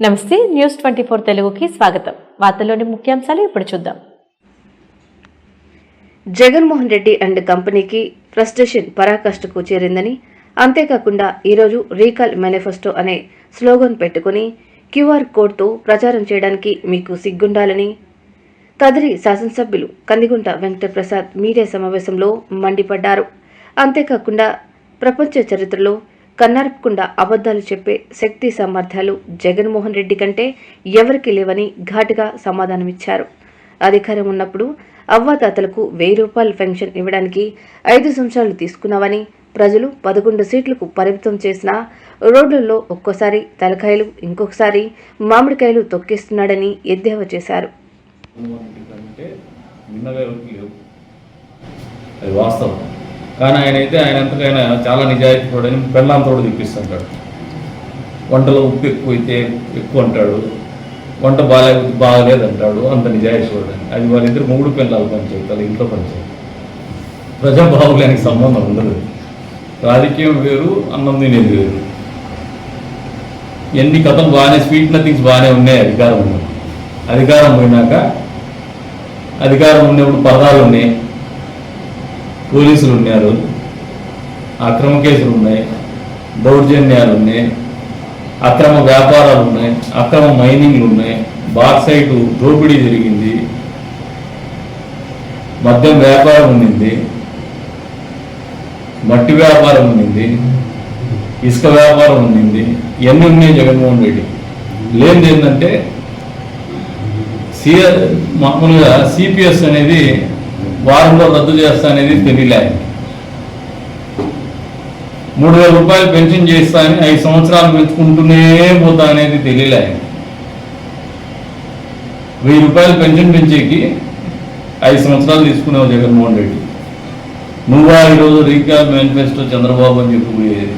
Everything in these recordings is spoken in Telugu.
నమస్తే న్యూస్ ట్వంటీ ఫోర్ తెలుగుకి స్వాగతం. వార్తల్లోని ముఖ్యాంశాలు ఇప్పుడు చూద్దాం. జగన్మోహన్ రెడ్డి అండ్ కంపెనీకి ఫ్రస్ట్రేషన్ పరాకాష్ఠకు చేరిందని అంతేకాకుండా ఈరోజు రీకాల్ మేనిఫెస్టో అనే స్లోగన్ పెట్టుకుని క్యూఆర్ కోడ్తో ప్రచారం చేయడానికి మీకు సిగ్గుండాలని కదిరి శాసనసభ్యులు కందిగుంట వెంకటప్రసాద్ మీడియా సమావేశంలో మండిపడ్డారు. అంతేకాకుండా ప్రపంచ చరిత్రలో కన్నార్పకుండా అబద్ధాలు చెప్పే శక్తి సామర్థ్యాలు జగన్మోహన్ రెడ్డి కంటే ఎవరికి లేవని ఘాటుగా సమాధానమిచ్చారు. అధికారం ఉన్నప్పుడు అవ్వాతాతలకు వెయ్యి రూపాయల పెన్షన్ ఇవ్వడానికి ఐదు సంవత్సరాలు తీసుకున్నావని ప్రజలు పదకొండు సీట్లకు పరిమితం చేసిన రోడ్లలో ఒక్కోసారి తలకాయలు ఇంకొకసారి మామిడికాయలు తొక్కిస్తున్నాడని ఎద్దేవా చేశారు. వాస్తవం. కానీ ఆయన అయితే ఆయన ఎంతకైనా చాలా నిజాయితీ పడని పెళ్ళాంతోడు తెప్పిస్తుంటాడు. వంటలో ఉప్పు ఎక్కువైతే ఎక్కువ అంటాడు. వంట బాగా బాగలేదంటాడు. అంత నిజాయితీ చూడని అది వాళ్ళిద్దరు మూడు పిల్లలు పనిచేయాలి ఇంట్లో పనిచేయాలి ప్రజాబాహుల్యానికి సంబంధం ఉండదు. రాజకీయం వేరు అన్నం తినేది వేరు. ఎన్ని కథలు బాగానే స్వీట్ నథింగ్స్ బాగానే ఉన్నాయి అధికారం అధికారం పోయినాక అధికారం ఉన్నప్పుడు పదాలు ఉన్నాయి. పోలీసులు ఉన్నారు అక్రమ కేసులు ఉన్నాయి దౌర్జన్యాలు ఉన్నాయి అక్రమ వ్యాపారాలు ఉన్నాయి అక్రమ మైనింగ్లు ఉన్నాయి బాక్సైట్ దోపిడీ జరిగింది మద్యం వ్యాపారం ఉండింది మట్టి వ్యాపారం ఉండింది ఇసుక వ్యాపారం ఉండింది ఇవన్నీ ఉన్నాయి జగన్మోహన్ రెడ్డి. లేనిది ఏంటంటే సిఆర్ మామూలుగా సిపిఎస్ అనేది వారంలో రద్దు చేస్తా అనేది తెలియలే. మూడు వేల రూపాయలు పెన్షన్ చేస్తా అని ఐదు సంవత్సరాలు పెంచుకుంటూనే పోతా అనేది తెలియలే. వెయ్యి రూపాయలు పెన్షన్ పెంచేకి ఐదు సంవత్సరాలు తీసుకునేవు జగన్మోహన్ రెడ్డి. నువ్వా ఈరోజు రీకాల్ మేనిఫెస్టో చంద్రబాబు అని చెప్పిపోయేది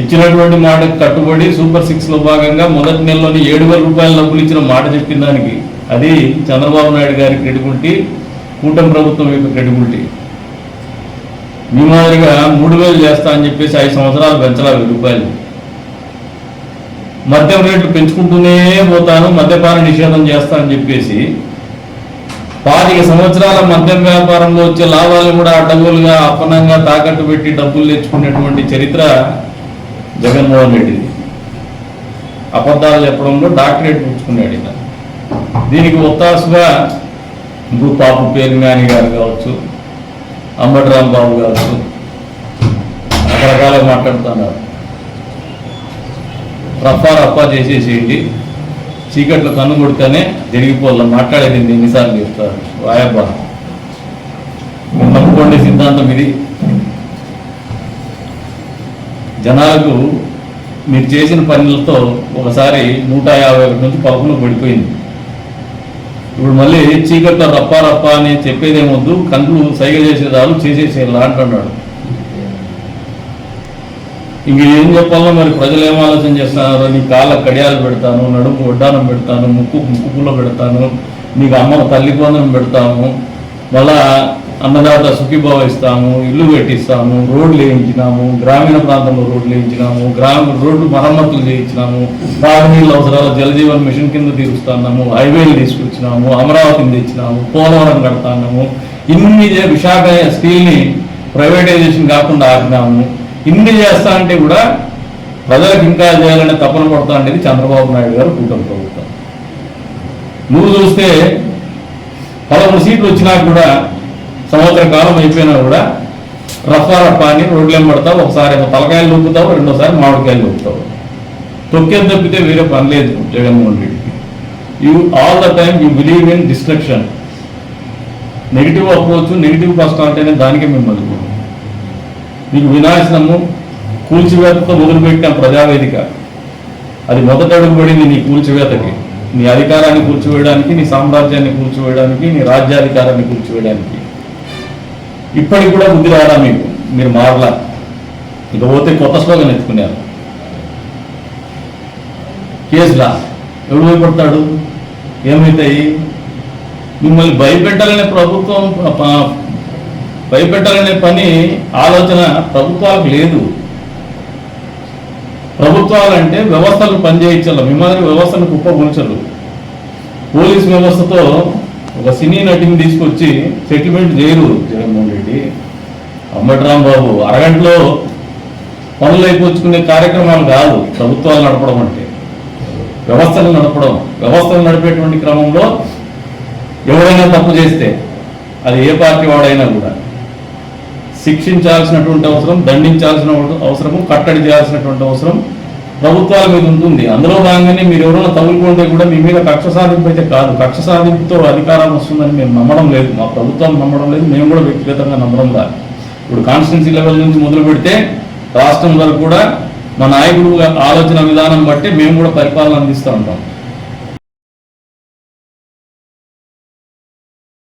ఇచ్చినటువంటి మాటకు కట్టుబడి సూపర్ సిక్స్లో భాగంగా మొదటి నెలలోని ఏడు వేల రూపాయల డబ్బులు ఇచ్చిన మాట చెప్పిన దానికి అది చంద్రబాబు నాయుడు గారి క్రెడిబిలిటీ కూటమి ప్రభుత్వం యొక్క క్రెడిబిలిటీ మీ మాదిరిగా మూడు వేలు చేస్తా అని చెప్పేసి ఐదు సంవత్సరాలు పెంచాలి వెయ్యి రూపాయలు. మద్యం రేట్లు పెంచుకుంటూనే పోతాను మద్యపాన నిషేధం చేస్తా అని చెప్పేసి పాతిక సంవత్సరాల మద్యం వ్యాపారంలో వచ్చే లాభాలు కూడా అడ్డగోలుగా అప్పనంగా తాకట్టు పెట్టి డబ్బులు తెచ్చుకునేటువంటి చరిత్ర జగన్మోహన్ రెడ్డిది. అబద్ధాలు చెప్పడంలో డాక్టరేట్ పుచ్చుకున్నాడు ఇక దీనికి ఒత్తాసుగా ఇప్పుడు పేరు పేరుగాని గారు కావచ్చు అంబటి రాంబాబు కావచ్చు రకరకాలుగా మాట్లాడుతున్నారు. రఫా రఫా చేసేసేయండి. చీకట్లో కన్ను కొడితేనే జరిగిపోవాలి మాట్లాడేది ఎన్నిసార్లు చెప్తారు వాయబ్బా. నమ్ముకోండి సిద్ధాంతం ఇది. జనాలకు మీరు చేసిన పనులతో ఒకసారి నూట యాభై ఒకటి నుంచి పదకొండు పడిపోయింది. ఇప్పుడు మళ్ళీ చీకట్లో రప్ప రప్ప అని చెప్పేదేమొద్దు కంట్లు సైగ చేసేదాలు చేసేసేలా అంటున్నాడు. ఇంక ఏం చెప్పాలో మరి ప్రజలు ఏం ఆలోచన చేస్తున్నారు? నీ కాళ్ళ కడియాలు పెడతాను నడుము వడ్డానం పెడతాను ముక్కు ముక్కు పుల్ల పెడతాను నీకు అమ్మ తల్లి కొందరం పెడతాము మళ్ళా అన్నదాత సుఖీభావ ఇస్తాము ఇల్లు పెట్టిస్తాము రోడ్లు వేయించినాము గ్రామీణ ప్రాంతంలో రోడ్లు వేయించినాము గ్రామ రోడ్లు మరమ్మతులు చేయించినాము తాగునీళ్ళ అవసరాలు జలజీవన్ మిషన్ కింద తీరుస్తున్నాము హైవేలు తీసుకొచ్చినాము అమరావతిని తెచ్చినాము పోలవరం కడతాము ఇన్ని విశాఖ స్టీల్ని ప్రైవేటైజేషన్ కాకుండా ఆపినాము. ఇన్ని చేస్తా అంటే కూడా ప్రజలకు ఇంకా చేయాలనే తపన పడతా అనేది చంద్రబాబు నాయుడు గారు కూటమి ప్రభుత్వం. నువ్వు చూస్తే పదమూడు సీట్లు వచ్చినా కూడా సంవత్సర కాలం అయిపోయినా కూడా రఫా రఫా అని రోడ్లు ఎంబడతావు ఒకసారి ఏమో తలకాయలు నొప్పుతావు రెండోసారి మామిడికాయలు నొప్పుతావు తొక్కేది తప్పితే వేరే పని లేదు జగన్మోహన్ రెడ్డికి. You all the time you believe in destruction negative approach negative personality అంటేనే దానికే మిమ్మల్ని మీకు వినాశనము కూల్చివేతతో మొదలుపెట్టిన ప్రజావేదిక. అది మొదట అడుగుబడింది నీ కూల్చివేతకి. నీ అధికారాన్ని కూల్చివేయడానికి నీ సామ్రాజ్యాన్ని కూల్చివేయడానికి నీ రాజ్యాధికారాన్ని కూల్చివేయడానికి. ఇప్పటికి కూడా బుద్ధి రాడా మీకు? మీరు మారలా? ఇక పోతే కొత్త స్లోగన్ ఎత్తుకున్నారు కేసులా ఎవడు భయపడతాడు ఏమవుతాయి మిమ్మల్ని భయపెట్టాలనే ప్రభుత్వం భయపెట్టాలనే పని ఆలోచన ప్రభుత్వాలకు లేదు. ప్రభుత్వాలు అంటే వ్యవస్థలు పనిచేయించాలి. మిమ్మల్ని మాదిరి వ్యవస్థను కుప్పగొల్చరు. పోలీస్ వ్యవస్థతో ఒక సినీ నటిని తీసుకొచ్చి సెటిల్మెంట్ చేయరు. జగన్మోహన్ అంబటరాం బాబు అరగంటలో పనులు అయిపోచుకునే కార్యక్రమాలు కాదు ప్రభుత్వాలు నడపడం అంటే. వ్యవస్థలు నడపడం వ్యవస్థలు నడిపేటువంటి క్రమంలో ఎవరైనా తప్పు చేస్తే అది ఏ పార్టీ వాడైనా కూడా శిక్షించాల్సినటువంటి అవసరం దండించాల్సిన అవసరము కట్టడి చేయాల్సినటువంటి అవసరం ప్రభుత్వాల మీద ఉంటుంది. అందులో భాగంగానే మీరు ఎవరైనా తగులుకుంటే కూడా మీ మీద కక్ష సాధింపు అయితే కాదు. కక్ష సాధింపుతో అధికారం వస్తుందని మేము నమ్మడం లేదు. మా ప్రభుత్వం నమ్మడం లేదు. మేము కూడా వ్యక్తిగతంగా నమ్మడం కాదు ఇప్పుడు కాన్స్టిట్యున్సీ లెవెల్ నుంచి మొదలు పెడితే రాష్ట్రం వరకు కూడా మా నాయకుడు ఆలోచన విధానం బట్టి మేము కూడా పరిపాలన అందిస్తూ ఉంటాం.